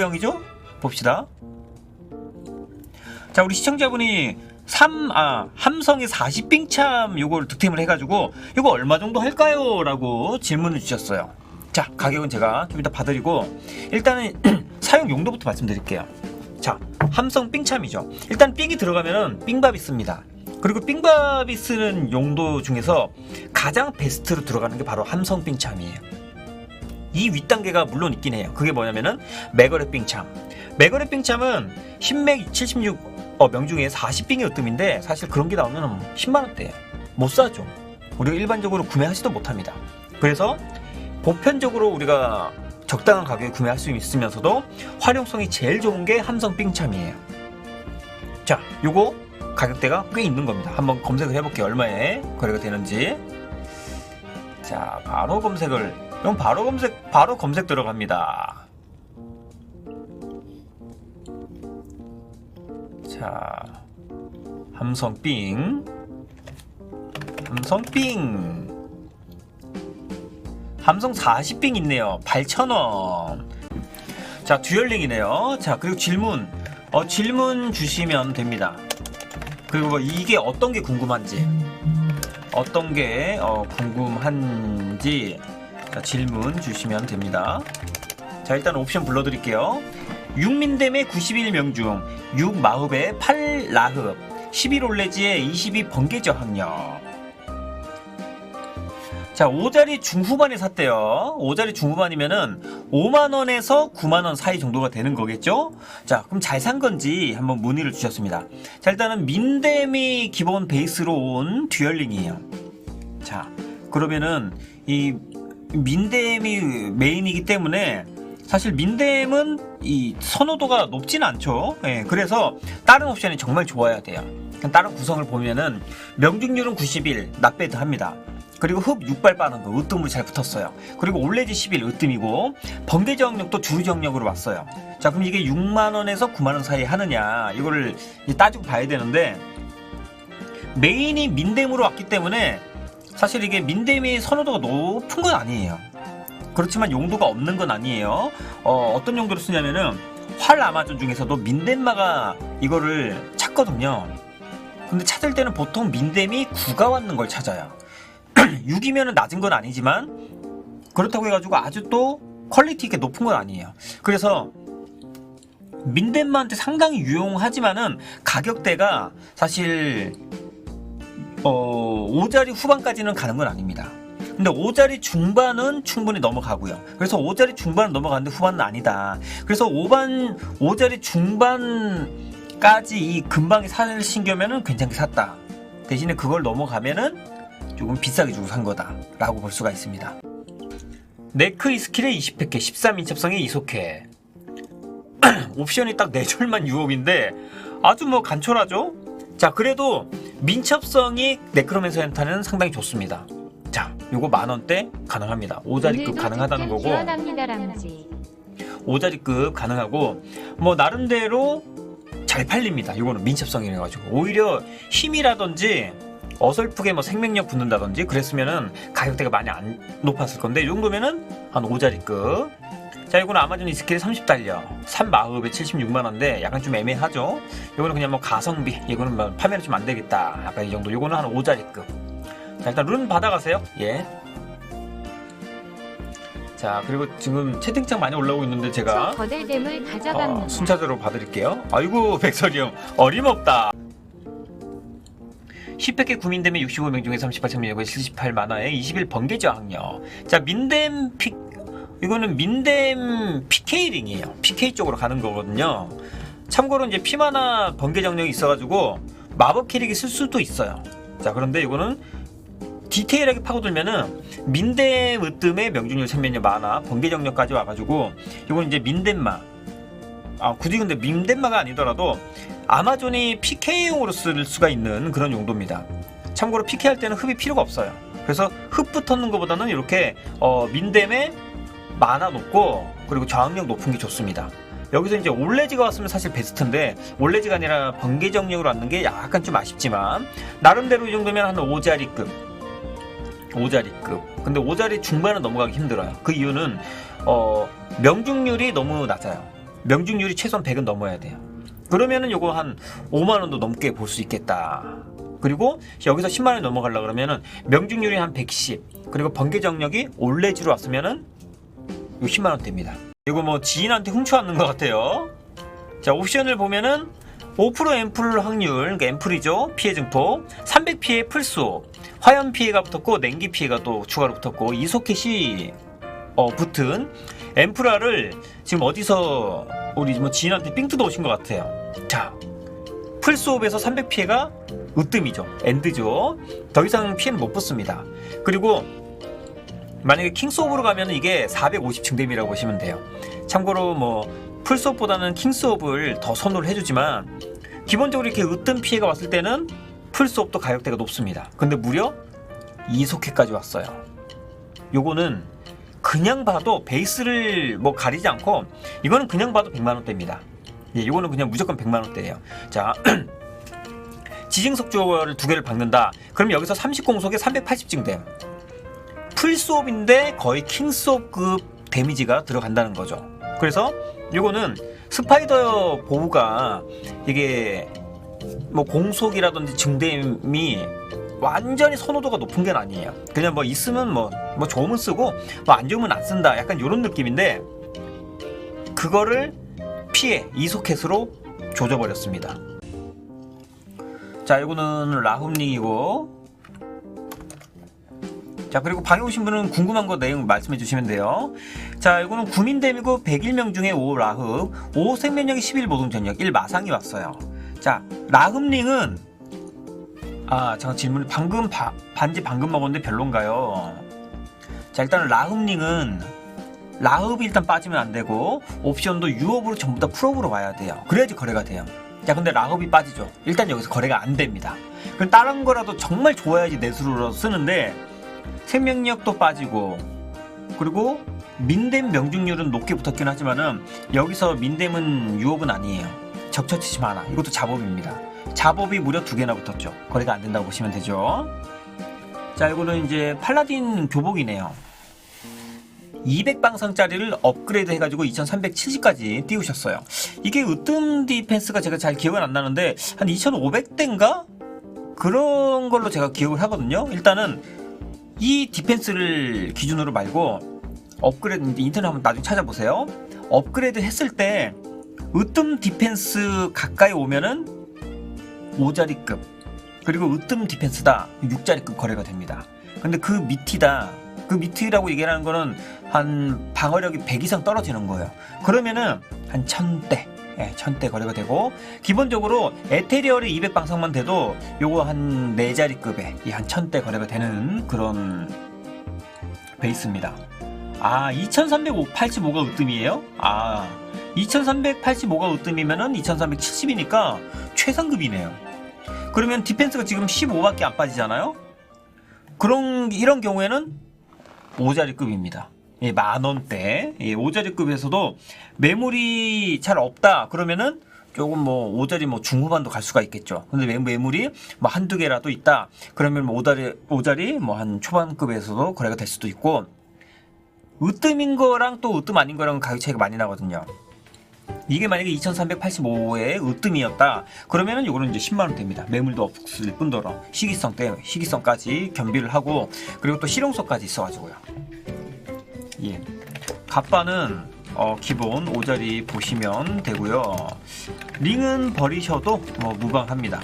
구형이죠? 봅시다. 자, 우리 시청자분이 3, 아, 함성의 40빙참 요걸 득템을 해가지고 이거 얼마 정도 할까요? 라고 질문을 주셨어요. 자, 가격은 제가 좀 이따 봐드리고 일단은 사용 용도부터 말씀드릴게요. 자, 함성 빙참이죠. 일단 빙이 들어가면은 빙밥이 씁니다. 그리고 빙밥이 쓰는 용도 중에서 가장 베스트로 들어가는 게 바로 함성 빙참이에요. 이 윗단계가 물론 있긴 해요. 그게 뭐냐면은 메거렛 빙참. 메거렛 빙참은 10맥 76 어, 명 중에 40빙이 으뜸인데 사실 그런 게 나오면 10만 원대 못 사죠. 우리가 일반적으로 구매하지도 못합니다. 그래서 보편적으로 우리가 적당한 가격에 구매할 수 있으면서도 활용성이 제일 좋은 게 함성 빙참이에요. 자, 요거 가격대가 꽤 있는 겁니다. 한번 검색을 해볼게요. 얼마에 거래가 되는지. 자, 바로 검색을 그럼 바로 검색 바로 검색 들어갑니다. 자, 함성삥, 함성삥, 함성 40삥 있네요. 8,000원. 자, 듀얼링이네요. 자, 그리고 질문, 어, 질문 주시면 됩니다. 그리고 뭐 이게 어떤 게 궁금한지, 어떤 게 어, 궁금한지 자, 질문 주시면 됩니다. 자, 일단 옵션 불러드릴게요. 6민댐의 91명 중 6마흡의 8라흡 11올레지의 22 번개 저항력 자, 5자리 중후반에 샀대요. 5자리 중후반이면은 5만원에서 9만원 사이 정도가 되는 거겠죠? 자, 그럼 잘 산 건지 한번 문의를 주셨습니다. 자, 일단은 민댐이 기본 베이스로 온 듀얼링이에요. 자, 그러면은 이 민댐이 메인이기 때문에 사실 민댐은 이 선호도가 높진 않죠. 예, 그래서 다른 옵션이 정말 좋아야 돼요. 다른 구성을 보면은 명중률은 91, 낫배드 합니다. 그리고 흡 6발 빠는 거, 으뜸으로 잘 붙었어요. 그리고 올레지 11, 으뜸이고, 번개 저항력도 주루 저항력으로 왔어요. 자, 그럼 이게 6만 원에서 9만 원 사이 하느냐, 이거를 따지고 봐야 되는데, 메인이 민댐으로 왔기 때문에, 사실 이게 민댐이 선호도가 높은 건 아니에요. 그렇지만 용도가 없는 건 아니에요. 어, 어떤 용도로 쓰냐면은 활 아마존 중에서도 민댐마가 이거를 찾거든요. 근데 찾을 때는 보통 민댐이 9가 왔는 걸 찾아요. 6이면은 낮은 건 아니지만 그렇다고 해가지고 아주 또 퀄리티 있게 높은 건 아니에요. 그래서 민댐마한테 상당히 유용하지만은 가격대가 사실 어 5자리 후반까지는 가는 건 아닙니다. 근데 5자리 중반은 충분히 넘어가고요. 그래서 5자리 중반은 넘어가는데 후반은 아니다. 그래서 5반 5자리 중반까지 이 금방에 살 신겨면은 괜찮게 샀다. 대신에 그걸 넘어가면은 조금 비싸게 주고 산 거다라고 볼 수가 있습니다. 네크 이스킬의 20팩에 13인첩성의 이속해 옵션이 딱 4절만 유혹인데 아주 뭐 간촐하죠? 자 그래도 민첩성이 네크로맨서 엔타는 상당히 좋습니다. 자 요거 만원대 가능합니다. 5자리급 가능하다는 거고 5자리급 가능하고 뭐 나름대로 잘 팔립니다. 이거는 민첩성이라 가지고 오히려 힘이라든지 어설프게 뭐 생명력 붙는다든지 그랬으면은 가격대가 많이 안 높았을 건데 이 정도면은 한 5자리급 자 이거는 아마존 이스킬이 30달러 3마흡에 76만원인데 약간 좀 애매하죠? 이거는 그냥 뭐 가성비 이거는 뭐 판매는 좀 안되겠다. 약간 이 정도. 이거는 한 5자리급. 자 일단 룬 받아가세요. 예. 자 그리고 지금 채팅창 많이 올라오고 있는데 제가 거들뱀을 어, 가져갑니다. 순차적으로 봐드릴게요. 아이고 백설이 형. 어림없다. 10팩의 구민댐의 65명 중에 38,000명에 78만화에 21 번개 저항력. 자 민댐 피 이거는 민댐 PK링이에요. PK 쪽으로 가는 거거든요. 참고로 이제 피마나 번개 정력이 있어가지고 마법 캐릭이 쓸 수도 있어요. 자 그런데 이거는 디테일하게 파고들면은 민댐 으뜸의 명중률 생명력 많아 번개 정력까지 와가지고 이건 이제 민댐마 아 굳이 근데 민덴마가 아니더라도 아마존이 PK용으로 쓸 수가 있는 그런 용도입니다. 참고로 PK 할 때는 흡이 필요가 없어요. 그래서 흡 붙었는 것보다는 이렇게 어, 민댐에 만화 높고 그리고 저항력 높은 게 좋습니다. 여기서 이제 올레지가 왔으면 사실 베스트인데 올레지가 아니라 번개 정력으로 왔는 게 약간 좀 아쉽지만 나름대로 이 정도면 한 5자리급 5자리급 근데 5자리 중반은 넘어가기 힘들어요. 그 이유는 어, 명중률이 너무 낮아요. 명중률이 최소한 100은 넘어야 돼요. 그러면은 요거 한 5만 원도 넘게 볼 수 있겠다. 그리고 여기서 10만 원이 넘어가려 그러면은 명중률이 한 110. 그리고 번개 정력이 올레지로 왔으면은 요 10만 원대입니다. 이거 뭐 지인한테 훔쳐왔는 것 같아요. 자 옵션을 보면은 5% 앰플 확률, 그러니까 앰플이죠. 피해 증폭, 300 피해 풀수, 화염 피해가 붙었고 냉기 피해가 또 추가로 붙었고 이 소켓이 어, 붙은 앰플화를 지금 어디서 우리 뭐 지인한테 삥 뜯어 오신 것 같아요. 자, 풀수업에서 300 피해가 으뜸이죠. 엔드죠. 더 이상 피해는 못 붙습니다. 그리고 만약에 킹스 오브로 가면 이게 450 증댐이라고 보시면 돼요. 참고로 뭐 풀수업보다는 킹스오브를 더 선호를 해주지만 기본적으로 이렇게 으뜸 피해가 왔을 때는 풀수업도 가격대가 높습니다. 근데 무려 2소켓까지 왔어요. 요거는 그냥 봐도 베이스를 뭐 가리지 않고 이거는 그냥 봐도 100만 원대입니다. 예, 이거는 그냥 무조건 100만 원대예요. 자, 지징 속주어를 두 개를 박는다. 그럼 여기서 30공속에 380 증댐. 풀수업인데 거의 킹수업급 데미지가 들어간다는 거죠. 그래서 이거는 스파이더 보호가 이게 뭐 공속이라든지 증댐이 완전히 선호도가 높은 게 아니에요. 그냥 뭐 있으면 뭐, 뭐 좋으면 쓰고 뭐 안 좋으면 안 쓴다. 약간 이런 느낌인데 그거를 피해 이소켓으로 조져버렸습니다. 자, 이거는 라훔링이고 자, 그리고 방에 오신 분은 궁금한 거 내용 말씀해 주시면 돼요. 자, 이거는 구민댐이고 101명 중에 5 라흡, 5 생명력이 11 모동 전력, 1 마상이 왔어요. 자, 라흡링은 아, 잠깐 질문. 방금 바- 반지 방금 먹었는데 별론가요? 자, 일단 라흡링은 라흡이 일단 빠지면 안 되고 옵션도 유업으로 전부 다 풀업으로 와야 돼요. 그래야지 거래가 돼요. 자, 근데 라흡이 빠지죠. 일단 여기서 거래가 안 됩니다. 그럼 다른 거라도 정말 좋아야지 내수로 쓰는데 생명력도 빠지고 그리고 민댐 명중률은 높게 붙었긴 하지만은 여기서 민댐은 유업은 아니에요. 적처치지 않아. 이것도 자법입니다. 자법이 무려 두 개나 붙었죠. 거래가 안 된다고 보시면 되죠. 자, 이거는 이제 팔라딘 교복이네요. 200방상짜리를 업그레이드 해가지고 2370까지 띄우셨어요. 이게 으뜸 디펜스가 제가 잘 기억은 안 나는데 한 2500대인가? 그런 걸로 제가 기억을 하거든요. 일단은 이 디펜스를 기준으로 말고 업그레이드 인터넷 한번 나중에 찾아보세요. 업그레이드 했을 때 으뜸 디펜스 가까이 오면은 5자리급 그리고 으뜸 디펜스다 6자리급 거래가 됩니다. 근데 그 밑이다 그 밑이라고 얘기하는 거는 한 방어력이 100 이상 떨어지는 거예요. 그러면은 한 1000대 예, 1000대 거래가 되고 기본적으로 에테리얼이 200방상만 돼도 요거 한 4자리급에 한 1000대 거래가 되는 그런 베이스입니다. 아, 2385가 으뜸이에요? 아, 2385가 으뜸이면은 2370이니까 최상급이네요. 그러면 디펜스가 지금 15밖에 안 빠지잖아요? 그런, 이런 경우에는 5자리급입니다. 예, 만 원대. 예, 5자리급에서도 매물이 잘 없다. 그러면은 조금 뭐 5자리 뭐 중후반도 갈 수가 있겠죠. 근데 매- 매물이 뭐 한두 개라도 있다. 그러면 뭐 5자리, 5자리 뭐 한 초반급에서도 거래가 될 수도 있고 으뜸인 거랑 또 으뜸 아닌 거랑 가격 차이가 많이 나거든요. 이게 만약에 2385의 으뜸이었다. 그러면은 이거는 이제 10만 원 됩니다. 매물도 없을 뿐더러 시기성 때문에 시기성까지 겸비를 하고 그리고 또 실용성까지 있어가지고요. 예. 갑바는 어, 기본 5자리 보시면 되고요. 링은 버리셔도 뭐 무방합니다.